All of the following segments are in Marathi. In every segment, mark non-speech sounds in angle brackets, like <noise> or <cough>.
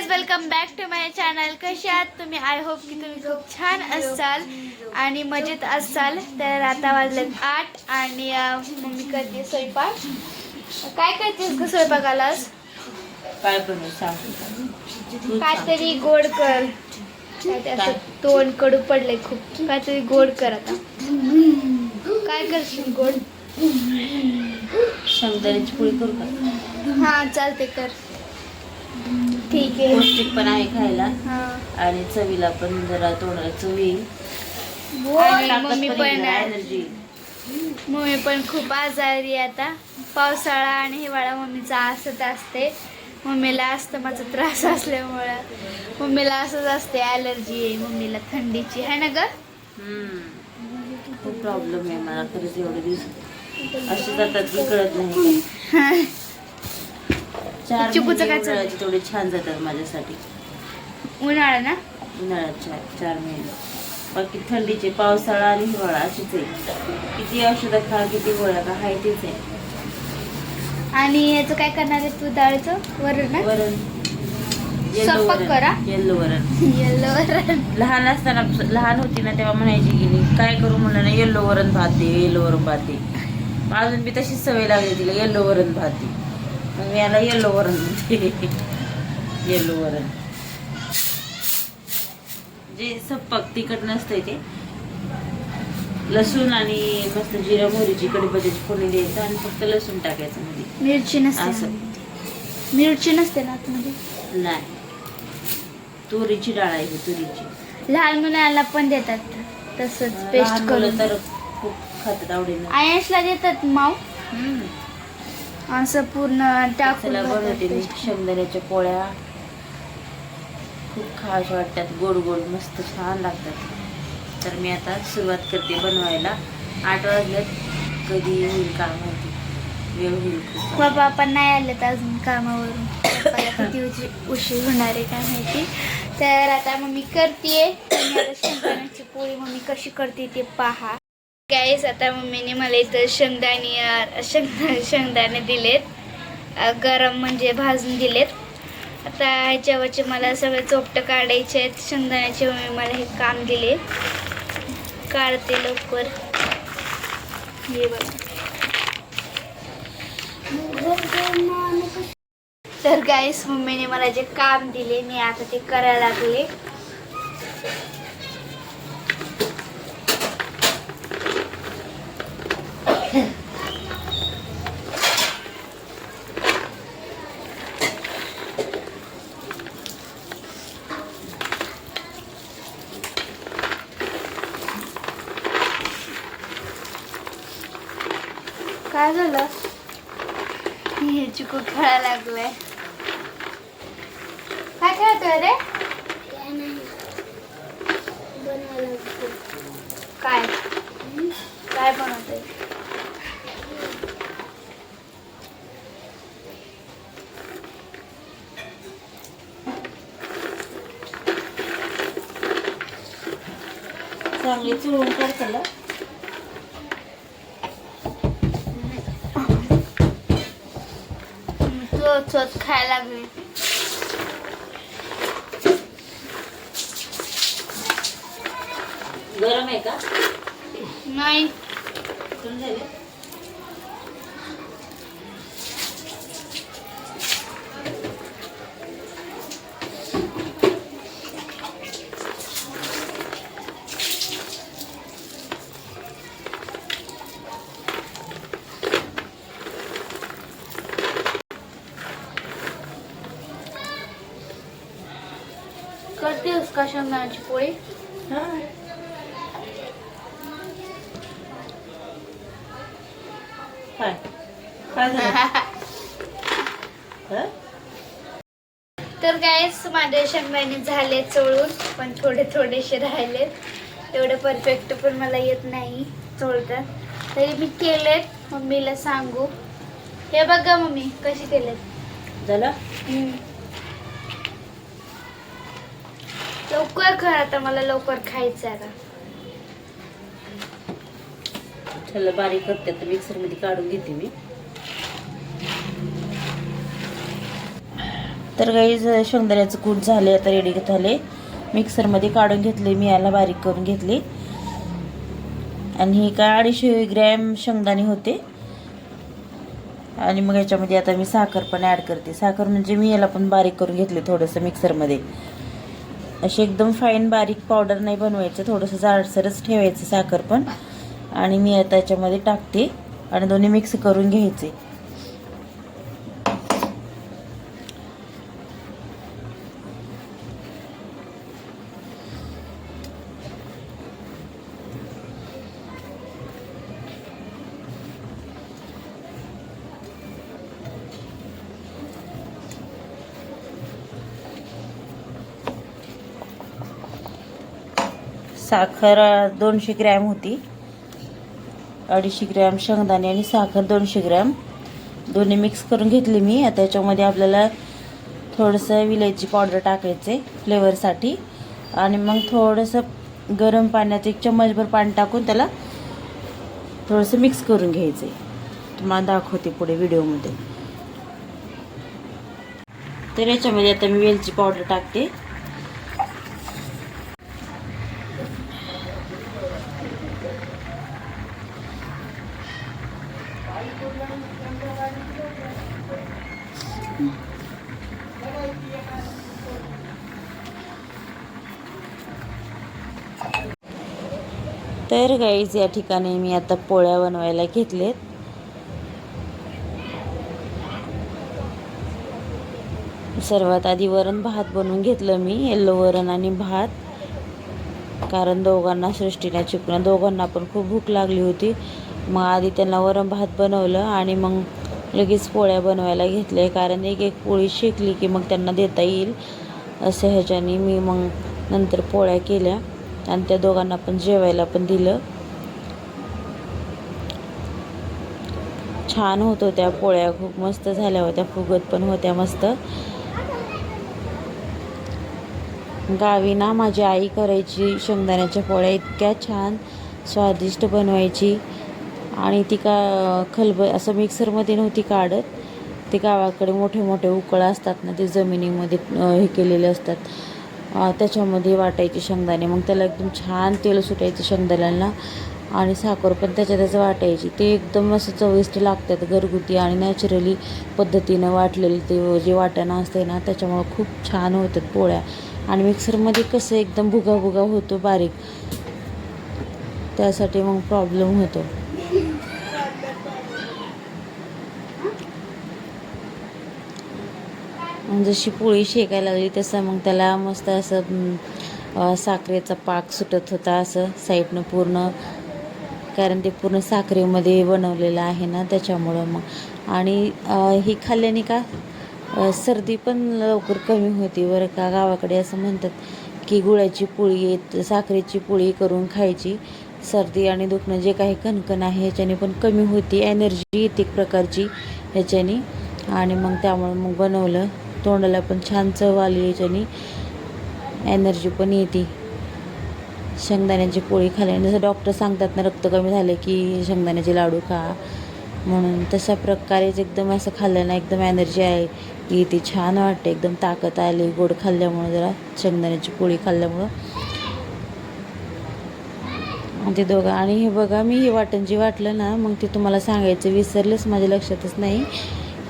Welcome back to my channel कसे आहात तुम्ही? आय होप की तुम्ही खूप छान असाल आणि मजेत असाल. तर आता वाजलेत आठ आणि मम्मी करते स्वयंपाक. काय करतेस ग स्वयंपाकाला? काय काहीतरी गोड कर. असं तोंड कडू पडलंय खूप. काहीतरी गोड कर आता. काय करशील गोड? पोळी करू का? हा चालते कर. ठीक आहे. पौष्टिक पण आहे खायला. हा. आणि चवीला पण जरा तोंडाला चवी आणि मम्मी पण एनर्जी मम्मी पण खूप आजारी आता. पावसाळा आणि हिवाळा मम्मीचा असत असते. मम्मीला अस्थमाचा त्रास असल्यामुळं मम्मीला असंच असते ॲलर्जी आहे. मम्मीला थंडीची आहे ना ग? खूप प्रॉब्लेम आहे मला खरंच एवढे दिवस असे जातात की कळत नाही. <laughs> चार चिकूचं महिने काय चाललंय? तेवढे छान जातात माझ्यासाठी. उन्हाळा ना? उन्हाळ्यात चार चार महिने. बाकी थंडीचे पावसाळा आणि हिवाळा अशीच आहे. किती औषधं खा किती गोळ्या खा हाय तेच आहे. आणि याचं काय करणार आहे तू डाळचं? वरण ना? वरण. स्वयंपाक करा. येल्लो वरण. येल्लो वरण. लहान असताना लहान होती ना तेव्हा म्हणायची की मी काय करू म्हणलं ना येल्लो वरण भात दे येल्लो वरण भात दे. मग अजून बी तशीच सवय लागली तिला येल्लो वरण भात दे. मी याला येल्लो वरण दे. येल्लो वरण. जे सप्पक तिखट नसतंय ते. लसूण आणि मस्त जिरा मोहरीची कढीपत्त्याची फोडणी द्यायचं आणि फक्त लसूण टाकायचं मध्ये. मिरची नसते असं. मिरची नसते ना आतमध्ये? नाही. तुरीची डाळ आहे ही, तुरीची. लहान मुलांना पण देतात तसंच लहान पेस्ट मुलं करून. तर खूप खातात आवडीनं. आयशला देतात माव असं पूर्ण टाकून चला बनवते मी. शेंगदाण्याच्या पोळ्या. खूप खास वाटतात गोड गोड मस्त छान लागतात. तर मी आता सुरुवात करते बनवायला. आठ वाजल्यात कधी होईल काम माहिती वेळ होईल. बाबा पण नाही आले तर अजून कामावरून. किती उशी- उशीर होणार आहे काय माहिती. तर आता मम्मी करते शेंगदाण्याची पोळी मम्मी कशी करते ते पहा. गाईस आता मम्मीने मला इथं शेंगदाणे शेंगदा शेंगदाणे दिलेत. गरम म्हणजे भाजून दिलेत. आता ह्याच्यावरचे मला सगळे चोपटं काढायचे आहेत. शेंगदाण्याचे मम्मी मला हे काम दिले. काढते लवकर. हे बघा. तर गाईस मम्मीने मला जे काम दिले मी आता ते करायला लागले. काय झालं? हे चिकू खेळायला लागलाय. काय खेळतोय रे? काय? काय बनवतोय? चांगली चुळून कर त्याला तू चोच खायला लागली गरम आहे का? नाही. करतेस का शेंगदाण्याची पोळी काय? काय झालं? <laughs> हं? तर गायस माझे शेंगदाणे झाले चोळून पण थोडे थोडेसे राहिलेत एवढं परफेक्ट पण मला येत नाही चोळतात. तरी मी केलेत मम्मीला सांगू. हे बघा मम्मी कशी केलेत? झालं? लवकर खा आता मला लवकर खायचं आहे त्याला बारीक करते आता मिक्सरमध्ये काढून घेते मी. तर काही शेंगदाण्याचं कूट झाले आता रेडी झाले. मिक्सरमध्ये काढून घेतले मी याला बारीक करून घेतली. आणि हे काय अडीचशे ग्रॅम शेंगदाणे होते. आणि मग याच्यामध्ये आता मी साखर पण ॲड करते. साखर म्हणजे मी याला पण बारीक करून घेतले थोडंसं मिक्सरमध्ये. अशी एकदम फाईन बारीक पावडर नाही बनवायचं थोडंसं जाडसरच ठेवायचं साखर पण. आणि मी आता टाकते आणि दोन्ही मिक्स करून घ्यायचे. साखर दोनशे ग्रॅम होती. अडीचशे ग्रॅम शेंगदाणे आणि साखर दोनशे ग्रॅम. दोन्ही मिक्स करून घेतली मी. आता याच्यामध्ये आपल्याला थोडंसं विलायची पावडर टाकायचे फ्लेवरसाठी आणि मग थोडंसं गरम पाण्यात एक चम्मचभर पाणी टाकून त्याला थोडंसं मिक्स करून घ्यायचे. तुम्हाला दाखवते पुढे व्हिडिओमध्ये. तर याच्यामध्ये आता मी वेलची पावडर टाकते. तर गाईज या ठिकाणी मी आता पोळ्या बनवायला घेतलेत. सर्वात आधी वरण भात बनवून घेतलं मी येल्लो वरण आणि भात. कारण दोघांना सृष्टीला चिकून दोघांना पण खूप भूक लागली होती. मग आधी त्यांना वरण भात बनवलं आणि मग लगेच पोळ्या बनवायला घेतल्या. कारण एक एक पोळी शेकली की मग त्यांना देता येईल. असं ह्याच्याने मी मग नंतर पोळ्या केल्या. आणि त्या दोघांना पण जेवायला पण दिलं. छान होत होत्या पोळ्या खूप मस्त झाल्या होत्या फुगत पण होत्या मस्त. गावी ना माझी आई करायची शेंगदाण्याच्या पोळ्या इतक्या छान स्वादिष्ट बनवायची. आणि ती का खलब असं मिक्सरमध्ये नव्हती काढत. ते गावाकडे मोठे मोठे उकळ असतात ना ते जमिनीमध्ये हे केलेले असतात. त्याच्यामध्ये वाटायचे शेंगदाणे. मग त्याला एकदम छान तेल सुटायचं शेंगदाण्याला आणि साखर पण त्याच्यातच वाटायची. ते एकदम असं चविष्ट लागतात घरगुती आणि नॅचरली पद्धतीनं वाटलेलं ते जे वाटणं असते ना त्याच्यामुळं खूप छान होतात पोळ्या. आणि मिक्सरमध्ये कसं एकदम भुगा भुगा होतो बारीक. त्यासाठी मग प्रॉब्लेम होतो मग जशी पोळी शेकायला लागली तसं मग त्याला मस्त असं साखरेचा पाक सुटत होता असं साईडनं पूर्ण. कारण ते पूर्ण साखरेमध्ये बनवलेलं आहे ना त्याच्यामुळं मग. आणि ही खाल्ल्याने का सर्दी पण लवकर कमी होती बरं का. गावाकडे असं म्हणतात की गुळाची पोळी येत साखरेची पोळी करून खायची. सर्दी आणि दुखणं जे काही कणकण आहे ह्याच्याने पण कमी होती. एनर्जी येते एक प्रकारची ह्याच्याने. आणि मग त्यामुळे मग बनवलं. तोंडाला पण छान चव आली याच्याने. एनर्जी पण येते. शेंगदाण्याची पोळी खाल्ल्याने जसं डॉक्टर सांगतात ना रक्त कमी झाले की शेंगदाण्याचे लाडू खा. म्हणून तशा प्रकारेच एकदम असं खाल्लं ना एकदम एनर्जी आहे. ती छान वाटते. एकदम ताकद आली. गोड खाल्ल्यामुळं जरा शेंगदाण्याची पोळी खाल्ल्यामुळं. आणि ते दोघं आणि हे बघा मी हे वाटण जे वाटलं ना मग ते तुम्हाला सांगायचं विसरलेच माझ्या लक्षातच नाही.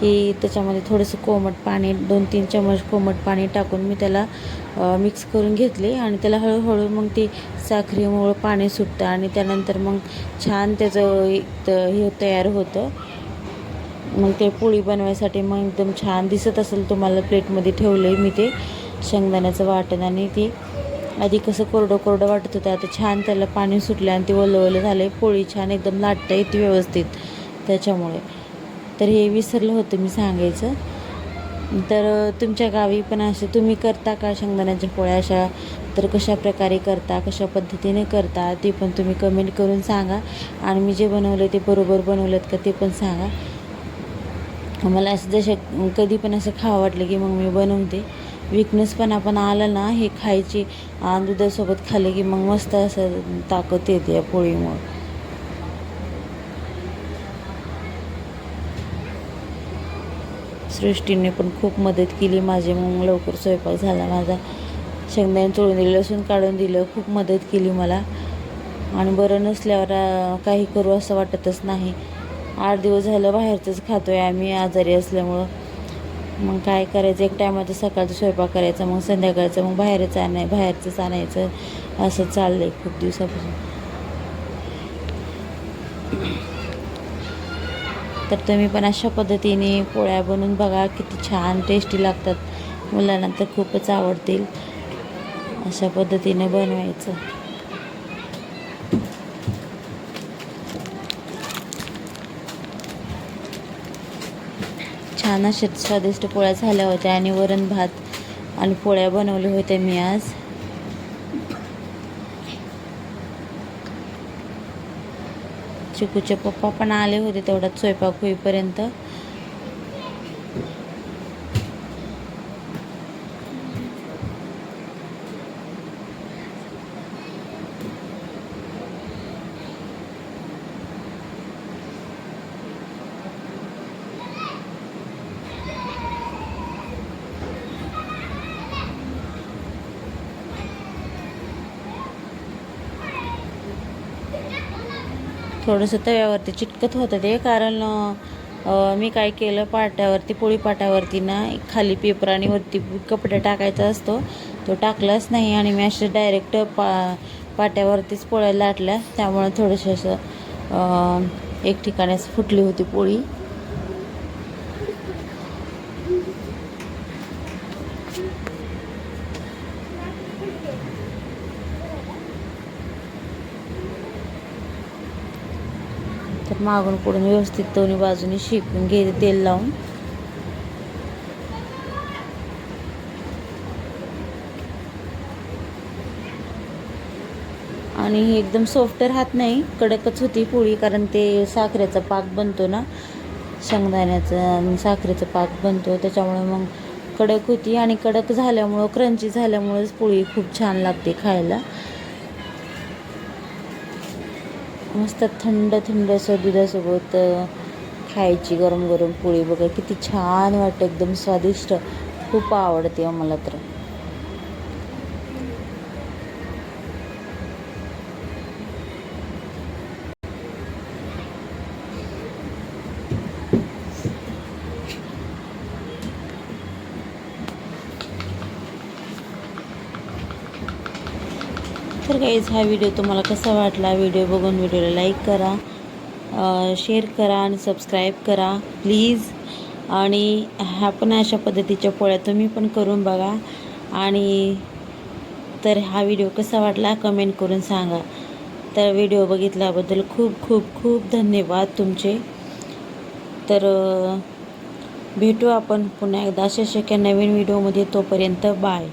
की त्याच्यामध्ये थोडंसं कोमट पाणी दोन तीन चमच कोमट पाणी टाकून मी त्याला मिक्स करून घेतले आणि त्याला हळूहळू मग ती साखरेमुळं पाणी सुटतं आणि त्यानंतर मग छान त्याचं एक त- हे तयार होतं. मग ते पोळी बनवायसाठी मग एकदम छान दिसत असेल तुम्हाला प्लेटमध्ये ठेवलं आहे मी ते शेंगदाण्याचं वाटण आणि ते आधी कसं कोरडं कोरडं वाटत होतं आता छान त्याला पाणी सुटलं आणि ते ओलं ओलं झालं आहे पोळी छान एकदम लाटता येते व्यवस्थित त्याच्यामुळे. तर हे विसरलं होतं मी सांगायचं. तर तुमच्या गावी पण असे तुम्ही करता का शेंगदाण्याच्या पोळ्या अशा? तर कशा प्रकारे करता कशा पद्धतीने करता ते पण तुम्ही कमेंट करून सांगा. आणि मी जे बनवलं ते बरोबर बनवलं का ते पण सांगा. मला असं जसं कधी पण असं खावं वाटलं की मग मी बनवते. विकनेस पण आपण आलं ना हे खायची दुधासोबत खाल्लं की मग मस्त असं ताकद येते या पोळीमुळं. सृष्टीने पण खूप मदत केली. माझी मग लवकर स्वयंपाक झाला. माझा शेंगदाणे चोळून दिलं लसूण काढून दिलं. खूप मदत केली मला. आणि बरं नसल्यावर काही करू असं वाटतच नाही. आठ दिवस झालं बाहेरचंच खातो आहे आम्ही आजारी असल्यामुळं. मग काय करायचं? एक टायमाचं सकाळचा स्वयंपाक करायचा मग संध्याकाळचं मग बाहेरच आणाय बाहेरचंच आणायचं. असं चाललं आहे खूप दिवसापासून. तर तुम्ही पण अशा पद्धतीने पोळ्या बनवून बघा किती छान टेस्टी लागतात. मुलांना तर खूपच आवडतील अशा पद्धतीने बनवायचं. छान अशा स्वादिष्ट पोळ्या झाल्या होत्या आणि वरण भात आणि पोळ्या बनवल्या होत्या मी आज. चिकूचे पप्पा पण आले होते तेवढ्यात स्वयंपाक होईपर्यंत. थोडंसं तव्यावरती चिटकत होतं ते कारण मी काय केलं पाट्यावरती पोळी पाट्यावरती ना एक खाली पेपर आणि वरती कपडे टाकायचा असतो. तो टाकलाच नाही आणि मी असे डायरेक्ट पा पाट्यावरतीच पोळ्या लाटल्या. त्यामुळे थोडंसं असं एक ठिकाणी फुटली होती पोळी. तर मागून पुढून व्यवस्थित दोन्ही बाजूनी शिकून घे तेल लावून. आणि ही एकदम सॉफ्ट राहत नाही कडकच होती पोळी कारण ते साखरेचा पाक बनतो ना शेंगदाण्याचा साखरेचं साखरेचा पाक बनतो त्याच्यामुळे मग कडक होती आणि कडक झाल्यामुळं क्रंची झाल्यामुळंच पोळी खूप छान लागते खायला. मस्त थंड थंड असं दुधासोबत खायची गरम गरम पोळी बघा किती छान वाटतं एकदम स्वादिष्ट. खूप आवडते हो मला तर. तर काहीच हा व्हिडिओ तुम्हाला कसा वाटला? व्हिडिओ बघून व्हिडिओला लाईक करा शेअर करा आणि सबस्क्राईब करा प्लीज आणि ह्या पण अशा पद्धतीच्या पोळ्या तुम्ही पण करून बघा. आणि तर हा व्हिडिओ कसा वाटला कमेंट करून सांगा. तर व्हिडिओ बघितल्याबद्दल खूप खूप खूप धन्यवाद तुमचे. तर भेटू आपण पुन्हा एकदा. अशा शक्य नवीन व्हिडिओमध्ये तोपर्यंत बाय